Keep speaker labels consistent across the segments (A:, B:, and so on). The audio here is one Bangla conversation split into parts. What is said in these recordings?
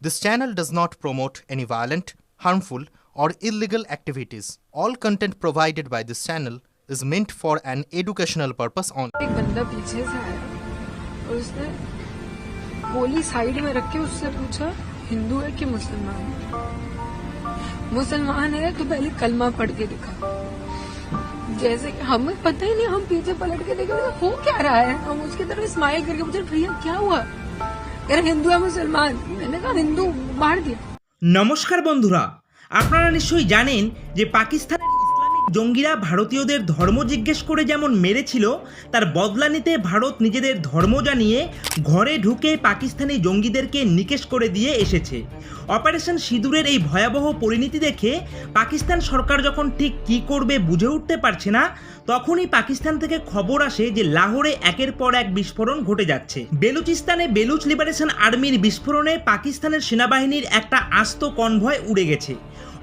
A: This channel does not promote any violent, harmful, or illegal activities. All content provided by this channel is meant for an educational purpose only.
B: एक बंदा पीछे से आया और उसने गोली साइड में रख के उससे पूछा हिंदू है कि मुसलमान है मुसलमान है तो पहले कलमा पढ़ के दिखा जैसे कि हमें पता ही नहीं हम पीछे पलट के देखे बोले, हो क्या रहा है हम उसकी तरफ स्माइल करके पूछे भैया क्या हुआ এরা হিন্দু আর মুসলমান হিন্দু
C: নমস্কার বন্ধুরা, আপনারা নিশ্চয়ই জানেন যে পাকিস্তান জঙ্গিরা ভারতীয়দের ধর্ম জিজ্ঞেস করে যেমন মেরেছিল, তার বদলা নিতে ভারত নিজেদের ধর্ম জানিয়ে ঘরে ঢুকে পাকিস্তানি জঙ্গিদেরকে নিকেশ করে দিয়ে এসেছে। অপারেশন সিঁদুরের এই ভয়াবহ পরিণতি দেখে পাকিস্তান সরকার যখন ঠিক কী করবে বুঝে উঠতে পারছে না তখনই পাকিস্তান থেকে খবর আসে যে লাহোরে একের পর এক বিস্ফোরণ ঘটে যাচ্ছে। বেলুচিস্তানে বেলুচ লিবারেশন আর্মির বিস্ফোরণে পাকিস্তানের সেনাবাহিনীর একটা আস্ত কনভয় উড়ে গেছে।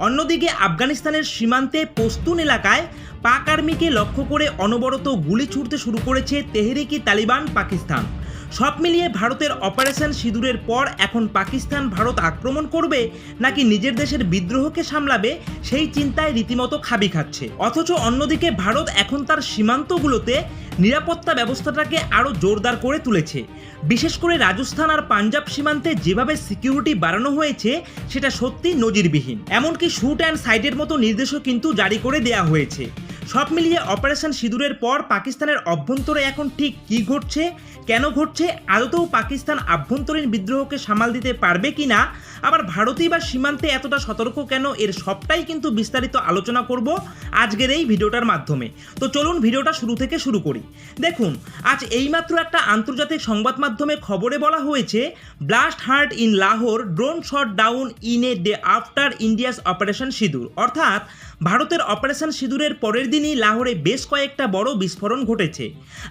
C: অন্যদিকে আফগানিস্তানের সীমান্তে পস্তুন এলাকায় পাক আর্মিকে লক্ষ্য করে অনবরত গুলি ছুটতে শুরু করেছে তেহরিকি তালিবান পাকিস্তান। সব মিলিয়ে ভারতের অপারেশন সিঁদুরের পর এখন পাকিস্তান ভারত আক্রমণ করবে নাকি নিজের দেশের বিদ্রোহকে সামলাবে, সেই চিন্তায় রীতিমতো খাবি খাচ্ছে। অথচ অন্যদিকে ভারত এখন তার সীমান্তগুলোতে নিরাপত্তা ব্যবস্থাটাকে আরও জোরদার করে তুলেছে। বিশেষ করে রাজস্থান আর পাঞ্জাব সীমান্তে যেভাবে সিকিউরিটি বাড়ানো হয়েছে, সেটা সত্যি নজিরবিহীন। এমনকি শুট অ্যান্ড সাইডের মতো নির্দেশও কিন্তু জারি করে দেয়া হয়েছে। সব মিলিয়ে অপারেশন সিঁদুরের পর পাকিস্তানের অভ্যন্তরে এখন ঠিক কী ঘটছে, কেন ঘটছে, আদতেও পাকিস্তান আভ্যন্তরীণ বিদ্রোহকে সামাল দিতে পারবে কি না, আবার ভারতই বা সীমান্তে এতটা সতর্ক কেন, এর সবটাই কিন্তু বিস্তারিত আলোচনা করব আজকের এই ভিডিওটার মাধ্যমে। তো চলুন ভিডিওটা শুরু থেকে শুরু করি। দেখুন, আজ এইমাত্র একটা আন্তর্জাতিক সংবাদ মাধ্যমে খবরে বলা হয়েছে, blast heard in Lahore, drone shot down in a day after India's operation Sindoor. অর্থাৎ ভারতের অপারেশন সিঁদুরের পরের দিনই লাহোরে বেশ কয়েকটা বড় বিস্ফোরণ ঘটেছে।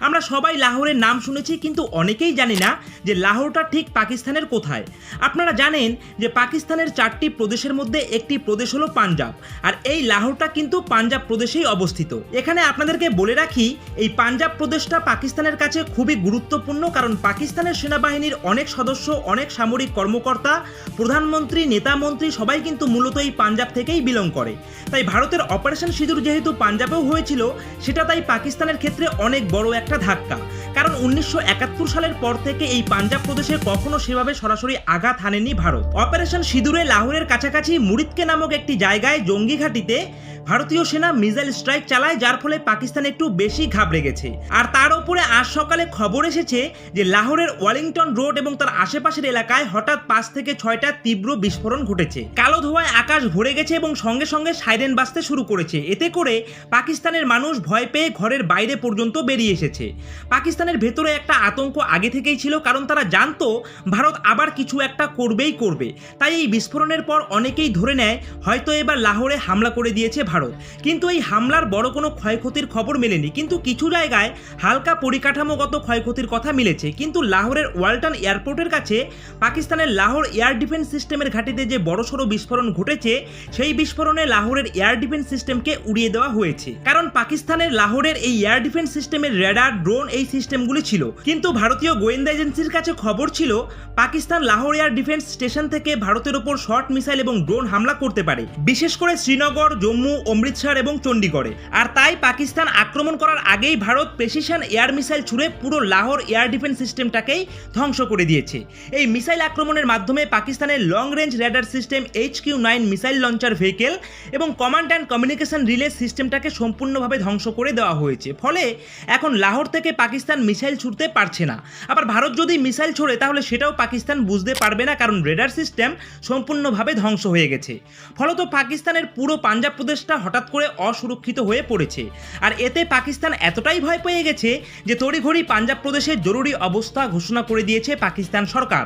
C: আমরা সবাই লাহোরের নাম শুনেছি, কিন্তু অনেকেই জানি না যে লাহোরটা ঠিক পাকিস্তানের কোথায়। আপনারা জানেন যে পাকিস্তানের চারটি প্রদেশের মধ্যে একটি প্রদেশ হলো পাঞ্জাব, আর এই লাহোরটা কিন্তু পাঞ্জাব প্রদেশেই অবস্থিত। এখানে আপনাদেরকে বলে রাখি, এই পাঞ্জাব প্রদেশটা পাকিস্তানের কাছে খুবই গুরুত্বপূর্ণ, কারণ পাকিস্তানের সেনাবাহিনীর অনেক সদস্য, অনেক সামরিক কর্মকর্তা, প্রধানমন্ত্রী, নেতা মন্ত্রী সবাই কিন্তু মূলত এই পাঞ্জাব থেকেই বিলং করে। তাই ভারতের অপারেশন সিঁদুর যেহেতু পাঞ্জাবেও হয়েছিল, সেটা তাই পাকিস্তানের ক্ষেত্রে অনেক বড় একটা ধাক্কা। কারণ উনিশশো একাত্তর সালের পর থেকে এই পাঞ্জাব প্রদেশে কখনো সেভাবে সরাসরি আঘাত হানেনি ভারত। অপারেশন সিঁদুরে লাহোরের কাছাকাছি মুরিদকে নামক একটি জায়গায় জঙ্গি ঘাঁটিতে ভারতীয় সেনা মিসাইল স্ট্রাইক চালায়, যার ফলে পাকিস্তান একটু বেশি ঘাবড়ে গেছে। আর তার উপরে আজ সকালে খবর এসেছে যে লাহোরের ওয়ালিংটন রোড এবং তার আশেপাশের এলাকায় হঠাৎ পাঁচ থেকে ছয়টা তীব্র বিস্ফোরণ ঘটেছে। কালো ধোঁয়ায় আকাশ ভরে গেছে এবং সঙ্গে সঙ্গে সাইরেন বাজতে শুরু করেছে। এতে করে পাকিস্তানের মানুষ ভয় পেয়ে ঘরের বাইরে পর্যন্ত বেরিয়ে এসেছে। পাকিস্তানের ভেতরে একটা আতঙ্ক আগে থেকেই ছিল, কারণ তারা জানতো ভারত আবার কিছু একটা করবেই করবে। তাই এই বিস্ফোরণের পর অনেকেই ধরে নেয়, হয়তো এবার লাহোরে হামলা করে দিয়েছে ভারত। কিন্তু এই হামলার বড় কোনো ক্ষয়ক্ষতির খবর মেলেনি। কিন্তু কিছু জায়গায় হালকা পরিকাঠামোগত ক্ষয়ক্ষতির কথা মিলেছে। কিন্তু লাহোরের ওয়ালটন এয়ারপোর্টের কাছে পাকিস্তানের লাহোর এয়ার ডিফেন্স সিস্টেমের ঘাঁটিতে যে বড়সড় বিস্ফোরণ ঘটেছে, সেই বিস্ফোরণে লাহোরের এয়ার ডিফেন্স সিস্টেমকে উড়িয়ে দেওয়া হয়েছে। কারণ পাকিস্তানের লাহোরের এই এয়ার ডিফেন্স সিস্টেমের রেডার, ড্রোন এই সিস্টেমগুলি ছিল। কিন্তু ভারতীয় গোয়েন্দা এজেন্সির কাছে খবর ছিল, Pakistan Lahore air defence station থেকে ভারতের ওপর শর্ট মিসাইল এবং ড্রোন হামলা করতে পারে। বিশেষ করে শ্রীনগর, জম্মু অমৃতসর এবং চণ্ডীগড়ে আর তাই পাকিস্তান আক্রমণ করার আগেই ভারত প্রেসিশন এয়ার মিসাইল ছুড়ে পুরো লাহোর এয়ার ডিফেন্স সিস্টেমটাকেই ধ্বংস করে দিয়েছে। এই মিসাইল আক্রমণের মাধ্যমে পাকিস্তানের long range radar system H Q nine missile launcher vehicle এবং কমান্ড অ্যান্ড কমিউনিকেশন রিলে সিস্টেমটাকে সম্পূর্ণভাবে ধ্বংস করে দেওয়া হয়েছে। ফলে এখন লাহোর থেকে পাকিস্তান মিসাইল ছুটতে পারছে না। আবার ভারত যদি মিসাইল ছোড়ে, তাহলে সেটাও পাকিস্তান বুঝতে পারবে না, কারণ রেডার সিস্টেম সম্পূর্ণভাবে ধ্বংস হয়ে গেছে। ফলত পাকিস্তানের পুরো পাঞ্জাব প্রদেশটা হঠাৎ করে অসুরক্ষিত হয়ে পড়েছে। আর এতে পাকিস্তান এতটাই ভয় পেয়ে গেছে যে তড়িঘড়ি পাঞ্জাব প্রদেশে জরুরি অবস্থা ঘোষণা করে দিয়েছে পাকিস্তান সরকার।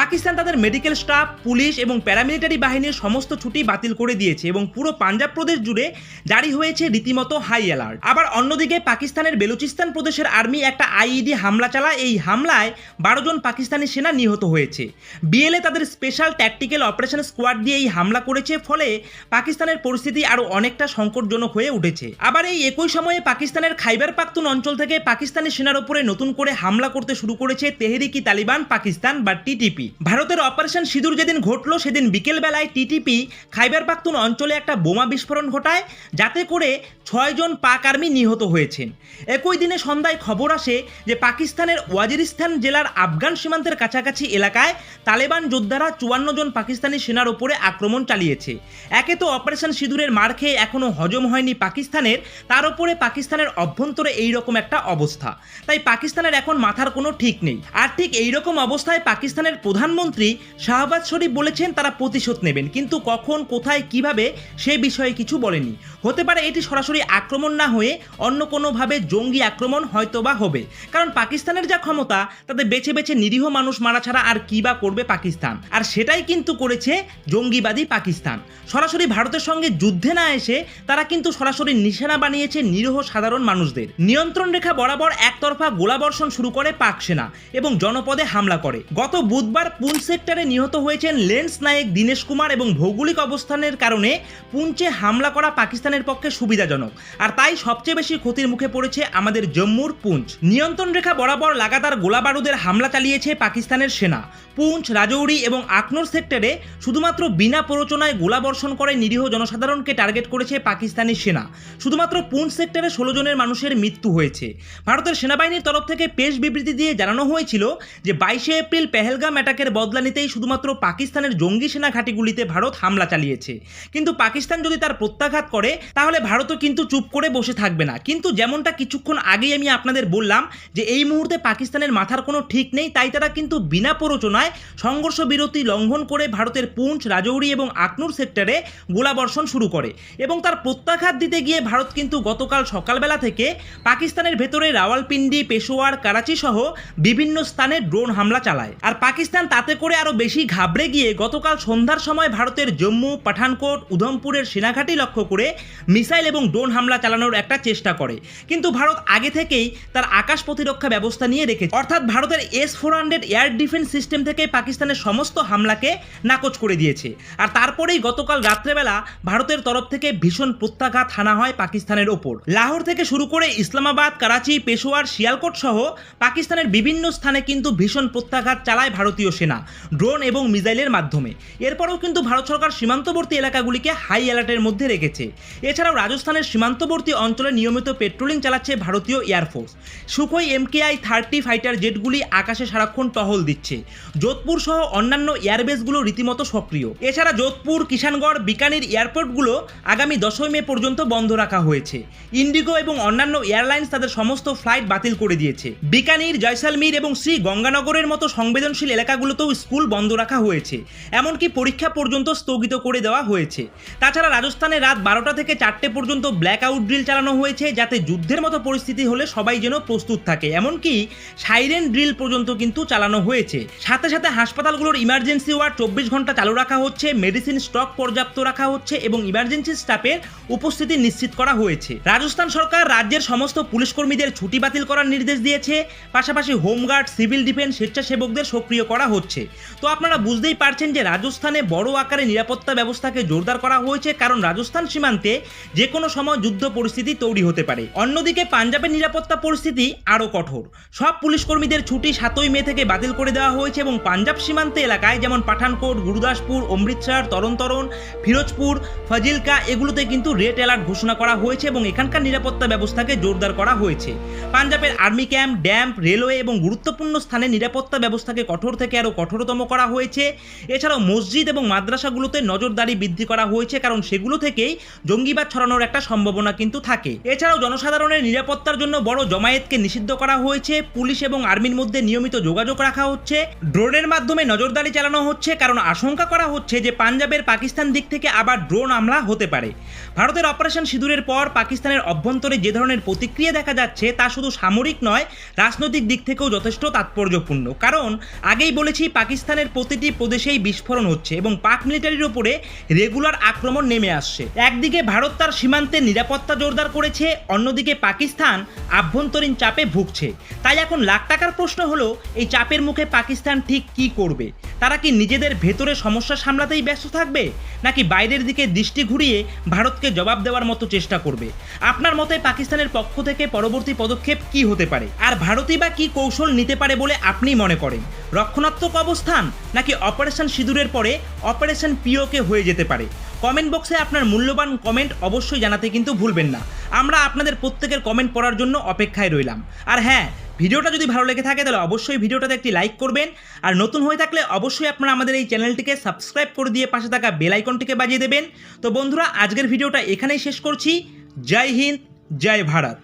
C: পাকিস্তান তাদের মেডিকেল স্টাফ, পুলিশ এবং প্যারামিলিটারি বাহিনীর সমস্ত ছুটি বাতিল করে দিয়েছে এবং পুরো পাঞ্জাব প্রদেশ জুড়ে জারি হয়েছে রীতিমতো হাই অ্যালার্ট। আবার অন্যদিকে পাকিস্তানের বেলুচিস্তান প্রদেশের আর্মি একটা আইইডি হামলা চালায়। এই হামলায় বারো জন পাকিস্তানি সেনা নিহত হয়েছে। বিএলএ তাদের স্পেশাল ট্যাকটিক্যাল অপারেশন স্কোয়াড দিয়ে এই হামলা করেছে। ফলে পাকিস্তানের পরিস্থিতি আরও অনেকটা সংকটজনক হয়ে উঠেছে। আবার এই একই সময়ে পাকিস্তানের খাইবার পাখতুন অঞ্চল থেকে পাকিস্তানি সেনার উপরে নতুন করে হামলা করতে শুরু করেছে তেহরিকি তালিবান, পাকিস্তান বা টিটিপি ভারতের অপারেশন সিঁদুর যেদিন ঘটলো, সেদিন বিকেলবেলায় টিটিপি খাইবার পাখতুন অঞ্চলে একটা বোমা বিস্ফোরণ ঘটায়, যাতে করে ছয়জন পাক আর্মি নিহত হয়েছেন। একই দিনে সন্ধ্যায় খবর আসে যে পাকিস্তানের ওয়াজিরিস্তান জেলার আফগান সীমান্তের কাছাকাছি এলাকায় তালেবান যোদ্ধারা চুয়ান্ন জন পাকিস্তানি সেনার উপরে আক্রমণ চালিয়েছে। একে তো অপারেশন সিঁদুরের মার খেয়ে এখনও হজম হয়নি পাকিস্তানের, তার উপরে পাকিস্তানের অভ্যন্তরে এই রকম একটা অবস্থা। তাই পাকিস্তানের এখন মাথার কোনো ঠিক নেই। আর ঠিক এই রকম অবস্থায় পাকিস্তানের প্রধানমন্ত্রী শাহবাজ শরীফ বলেছেন তারা প্রতিশোধ নেবেন। কিন্তু কখন, কোথায়, কীভাবে, সে বিষয়ে কিছু বলেনি। হতে পারে এটি সরাসরি আক্রমণ না হয়ে অন্য কোনোভাবে জঙ্গি আক্রমণ হয়তোবা হবে। কারণ পাকিস্তানের যা ক্ষমতা, তাতে বেছে বেছে নিরীহ মানুষ মারা ছাড়া আর কি বা করবে পাকিস্তান? আর সেটাই কিন্তু করেছে জঙ্গিবাদী পাকিস্তান। সরাসরি ভারতের সঙ্গে যুদ্ধে না এসে তারা কিন্তু সরাসরি নিশানা বানিয়েছে নিরীহ সাধারণ মানুষদের। নিয়ন্ত্রণ রেখা বরাবর একতরফা গোলাবর্ষণ শুরু করে পাক সেনা এবং জনপদে হামলা করে। গত বুধবার পুঞ্চ সেক্টরে নিহত হয়েছেন লেন্স নায়েক দীনেশ কুমার এবং ভৌগোলিক অবস্থানের কারণে পুঞ্চে হামলা করা পাকিস্তানের পক্ষে সুবিধাজনক। আর তাই সবচেয়ে বেশি ক্ষতির মুখে পড়েছে আমাদের জম্মুর পুঞ্চ। নিয়ন্ত্রণ রেখা বরাবর লাগাতার গোলাবারুদের হামলা চালিয়েছে পাকিস্তানের সেনা। পুঞ্চ, রাজৌরি এবং আকনোর সেক্টরে শুধুমাত্র বিনা প্ররোচনায় গোলাবর্ষণ করে নিরীহ জনসাধারণকে টার্গেট করেছে পাকিস্তানি সেনা। শুধুমাত্র পুঞ্চ সেক্টরে ষোলো জনের মানুষের মৃত্যু হয়েছে। ভারতের সেনাবাহিনীর তরফ থেকে পেশ বিবৃতি দিয়ে জানানো হয়েছিল যে বাইশে এপ্রিল পেহেলগাম অ্যাটাকের বদলা নিতেই শুধুমাত্র পাকিস্তানের জঙ্গি সেনা ঘাঁটিগুলিতে ভারত হামলা চালিয়েছে। কিন্তু পাকিস্তান যদি তার প্রত্যাঘাত করে, তাহলে ভারতও কিন্তু চুপ করে বসে থাকবে না। কিন্তু যেমনটা কিছুক্ষণ আগেই আমি আপনাদের বললাম যে এই মুহূর্তে পাকিস্তানের মাথার কোনো ঠিক নেই, তাই তারা কিন্তু বিনা প্ররোচনায় সংঘর্ষ বিরতি লঙ্ঘন করে ভারতের পুঞ্চ, রাজৌরি এবং আকনুর সেক্টরে গোলাবর্ষণ শুরু করে। এবং তার প্রত্যাঘাত দিতে গিয়ে ভারত কিন্তু গতকাল সকালবেলা থেকে পাকিস্তানের ভেতরে রাওয়ালপিন্ডি, পেশোয়ার, করাচি সহ বিভিন্ন স্থানে ড্রোন হামলা চালায়। আর পাকিস্তান তাতে করে আরও বেশি ঘাবড়ে গিয়ে গতকাল সন্ধ্যার সময় ভারতের জম্মু, পাঠানকোট, উধমপুরের সেনাঘাটি লক্ষ্য করে মিসাইল এবং ড্রোন হামলা চালানোর একটা চেষ্টা করে। কিন্তু ভারত আগে থেকেই তার আকাশ প্রতিরক্ষা ব্যবস্থা নিয়ে রেখেছে। অর্থাৎ ভারতের S four hundred air defence system থেকে পাকিস্তানের সমস্ত হামলাকে নাকচ করে দিয়েছে। আর তারপরেই গতকাল রাত্রেবেলা ভারতের তরফ থেকে ভীষণ প্রত্যাঘাত হানা হয় পাকিস্তানের ওপর। লাহোর থেকে শুরু করে ইসলামাবাদ, করাচি, পেশোয়ার, শিয়ালকোট সহ পাকিস্তানের বিভিন্ন স্থানে কিন্তু ভীষণ প্রত্যাঘাত চালায় ভারতীয় সেনা, ড্রোন এবং মিসাইলের মাধ্যমে। এরপরেও কিন্তু ভারত সরকার সীমান্তবর্তী এলাকাগুলিকে হাই অ্যালার্টের মধ্যে রেখেছে। এছাড়াও রাজস্থানের সীমান্তবর্তী অঞ্চলে নিয়মিত পেট্রোলিং চালাচ্ছে ভারতীয় air force Sukhoi MKI thirty fighter জেটগুলি আকাশে সারাক্ষণ টহল দিচ্ছে। যোধপুর সহ অন্যান্য এয়ারবেসগুলো রীতিমতো সক্রিয়। এছাড়া যোধপুর, কিষানগড়, বিকানির এয়ারপোর্টগুলো আগামী দশই মে পর্যন্ত বন্ধ রাখা হয়েছে। ইন্ডিগো এবং অন্যান্য এয়ারলাইন্স তাদের সমস্ত ফ্লাইট বাতিল করে দিয়েছে। বিকানির, জয়সালমীর এবং শ্রী গঙ্গানগরের মতো সংবেদনশীল এলাকাগুলোতেও স্কুল বন্ধ রাখা হয়েছে। এমনকি পরীক্ষা পর্যন্ত স্থগিত করে দেওয়া হয়েছে। তাছাড়া রাজস্থানে রাত বারোটা থেকে চারটে পর্যন্ত ব্ল্যাক আউট ড্রিল চালানো হয়েছে, যাতে যুদ্ধের মতো পরিস্থিতি হলে সবাই যেন প্রস্তুত থাকে। এমনকি সাইরেন ড্রিল পর্যন্ত কিন্তু চালানো হয়েছে। সাথে সাথে হাসপাতালগুলোর ইমার্জেন্সি ওয়ার্ড চব্বিশ ঘণ্টা চালু রাখা হচ্ছে মেডিসিন স্টক পর্যাপ্ত রাখা হচ্ছে এবং ইমার্জেন্সি স্টাফের উপস্থিতি নিশ্চিত করা হয়েছে। রাজস্থান সরকার রাজ্যের সমস্ত পুলিশ কর্মীদের ছুটি বাতিল করার নির্দেশ দিয়েছে। পাশাপাশি হোমগার্ড, সিভিল ডিফেন্স, স্বেচ্ছাসেবকদের সক্রিয় করা হচ্ছে। তো আপনারা বুঝতেই পারছেন যে রাজস্থানে বড় আকারে নিরাপত্তা ব্যবস্থাকে জোরদার করা হয়েছে, কারণ রাজস্থান সীমান্তে যে কোনো সময় যুদ্ধ পরিস্থিতি তৈরি হতে পারে। অন্যদিকে পাঞ্জাবের নিরাপত্তা পরিস্থিতি আরও কঠোর। সব পুলিশ কর্মীদের ছুটি সাতই মে থেকে বাতিল করে দেওয়া হয়েছে এবং পাঞ্জাব সীমান্তে এলাকায় যেমন পাঠানকোট, গুরুদাসপুর, অমৃতসর, তরণতরণ, ফিরোজপুর, ফাজিলকা এগুলোতে কিন্তু রেড অ্যালার্ট ঘোষণা করা হয়েছে এবং এখানকার নিরাপত্তা ব্যবস্থাকে জোরদার করা হয়েছে। পাঞ্জাবের আর্মি ক্যাম্প, ড্যাম্প, রেলওয়ে এবং গুরুত্বপূর্ণ স্থানে নিরাপত্তা ব্যবস্থাকে কঠোর থেকে আরও কঠোরতম করা হয়েছে। এছাড়াও মসজিদ এবং মাদ্রাসাগুলোতে নজরদারি বৃদ্ধি করা হয়েছে কারণ সেগুলো থেকেই জঙ্গিবাদ ছড়ানোর একটা সম্ভাবনা কিন্তু থাকে। এছাড়াও জনসাধারণের নিরাপত্তার জন্য বড় জমায়েতকে নিষিদ্ধ করা হয়েছে। পুলিশ এবং আর্মির মধ্যে নিয়মিত যোগাযোগ রাখা হচ্ছে। ড্রোনের মাধ্যমে নজরদারি চালানো হচ্ছে কারণ আশঙ্কা করা হচ্ছে যে পাঞ্জাবের পাকিস্তান দিক থেকে আবার ড্রোন হামলা হতে পারে। ভারতের অপারেশন সিঁদুরের পর পাকিস্তানের অভ্যন্তরে যে ধরনের প্রতিক্রিয়া দেখা যাচ্ছে তা শুধু সামরিক নয়, রাজনৈতিক দিক থেকেও যথেষ্ট তাৎপর্যপূর্ণ। কারণ আগেই বলেছি, পাকিস্তানের প্রতিটি প্রদেশেই বিস্ফোরণ হচ্ছে এবং পাক মিলিটারির ওপরে রেগুলার আক্রমণ নেমে আসছে। একদিকে ভারত তার সীমান্তে নিরাপত্তা জোরদার করেছে, অন্যদিকে পাকিস্তান আভ্যন্তরীণ চাপে ভুগছে। তাই এখন লাখ টাকার প্রশ্ন হলো, এই চাপের মুখে পাকিস্তান ঠিক কী করবে? তারা কি নিজেদের ভেতরে সমস্যা সামলাতেই ব্যস্ত থাকবে? নাকি বাইরের দিকে দৃষ্টি ঘুরিয়ে ভারতকে জবাব দেওয়ার মতো চেষ্টা করবে। আপনার মতে পাকিস্তানের পক্ষ থেকে পরবর্তী পদক্ষেপ কি হতে পারে? আর ভারতই বা কি কৌশল নিতে পারে বলে আপনি মনে করেন? রক্ষণাত্মক অবস্থান নাকি অপারেশন সিঁদুরের পরে অপারেশন পিওকে হয়ে যেতে পারে? কমেন্ট বক্সে আপনার মূল্যবান কমেন্ট অবশ্যই জানাতে কিন্তু ভুলবেন না। আমরা আপনাদের প্রত্যেকের কমেন্ট পড়ার জন্য অপেক্ষায় রইলাম। আর হ্যাঁ ভিডিওটা যদি ভালো লেগে থাকে, তাহলে অবশ্যই ভিডিওটাতে একটি লাইক করবেন। আর নতুন হয়ে থাকলে অবশ্যই আপনারা আমাদের এই চ্যানেলটিকে সাবস্ক্রাইব করে দিয়ে পাশে থাকা বেলাইকনটিকে বাজিয়ে দেবেন। তো বন্ধুরা, আজকের ভিডিওটা এখানেই শেষ করছি। জয় হিন্দ, জয় ভারত।